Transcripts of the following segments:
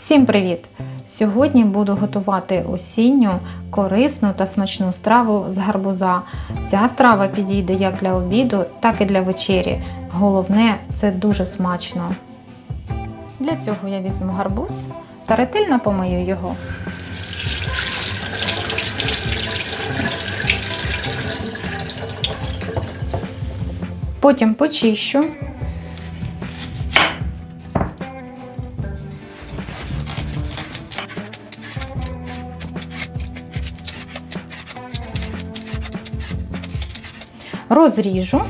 Всім привіт! Сьогодні буду готувати осінню, корисну та смачну страву з гарбуза. Ця страва підійде як для обіду, так і для вечері. Головне, це дуже смачно. Для цього я візьму гарбуз та ретельно помию його. Потім почищу. Розріжу.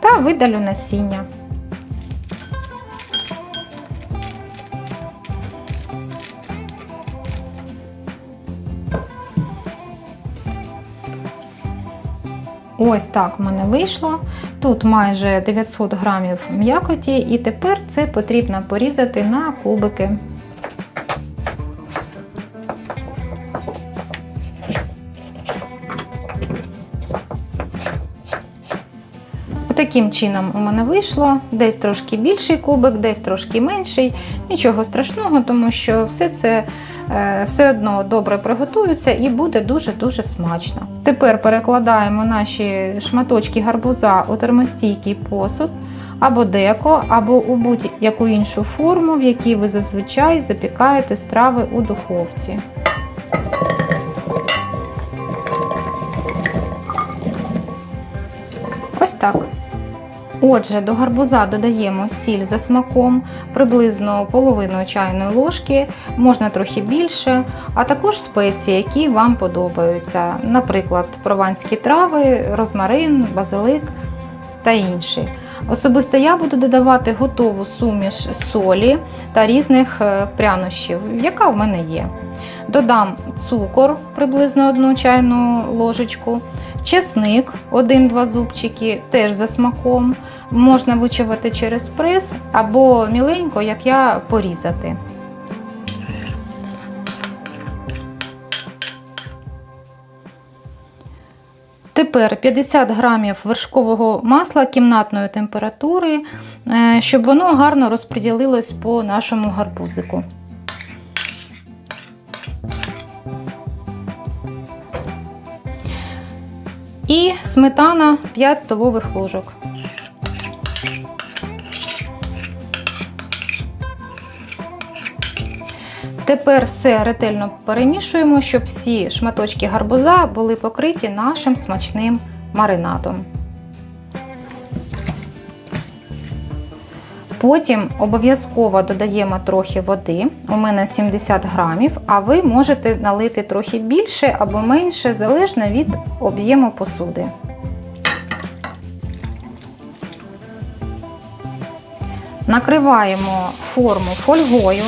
Та видалю насіння. Ось так в мене вийшло. Тут майже 900 грамів м'якоті, і тепер це потрібно порізати на кубики. Таким чином у мене вийшло десь трошки більший кубик, десь трошки менший. Нічого страшного, тому що все це е, все одно добре приготується і буде дуже-дуже смачно. Тепер перекладаємо наші шматочки гарбуза у термостійкий посуд або деко, або у будь-яку іншу форму, в якій ви зазвичай запікаєте страви у духовці. Ось так. Отже, до гарбуза додаємо сіль за смаком, приблизно половину чайної ложки, можна трохи більше, а також спеції, які вам подобаються, наприклад, прованські трави, розмарин, базилик та інші. Особисто я буду додавати готову суміш солі та різних е, прянощів, яка в мене є. Додам цукор приблизно 1 чайну ложечку, чесник 1-2 зубчики, теж за смаком. Можна вичавати через прес або міленько, як я порізати. Тепер 50 грамів вершкового масла кімнатної температури, е, щоб воно гарно розподілилось по нашому гарбузику. І сметана 5 столових ложок. Тепер все ретельно перемішуємо, щоб всі шматочки гарбуза були покриті нашим смачним маринадом. Потім обов'язково додаємо трохи води, у мене 70 грамів, а ви можете налити трохи більше або менше, залежно від об'єму посуди. Накриваємо форму фольгою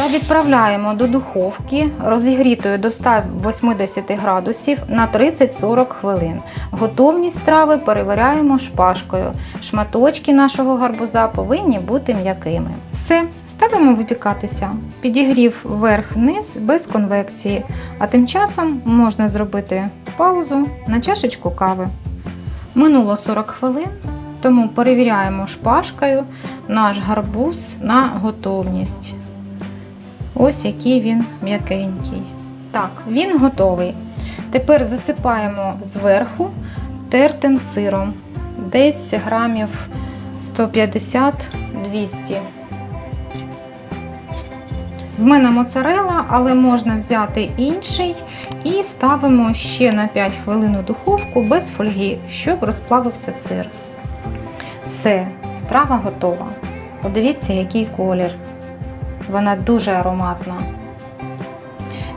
та відправляємо до духовки розігрітої до 180 градусів на 30-40 хвилин. Готовність страви перевіряємо шпажкою. Шматочки нашого гарбуза повинні бути м'якими. Все, ставимо випікатися. Підігрів верх-низ без конвекції, а тим часом можна зробити паузу на чашечку кави. Минуло 40 хвилин, тому перевіряємо шпажкою наш гарбуз на готовність. Ось який він м'якенький. Так, він готовий. Тепер засипаємо зверху тертим сиром, десь грамів 150-200. В мене моцарела, але можна взяти інший і ставимо ще на 5 хвилин у духовку без фольги, щоб розплавився сир. Все, страва готова. Подивіться, який колір. Вона дуже ароматна.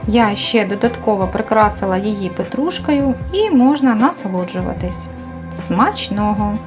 Я ще додатково прикрасила її петрушкою і можна насолоджуватись. Смачного!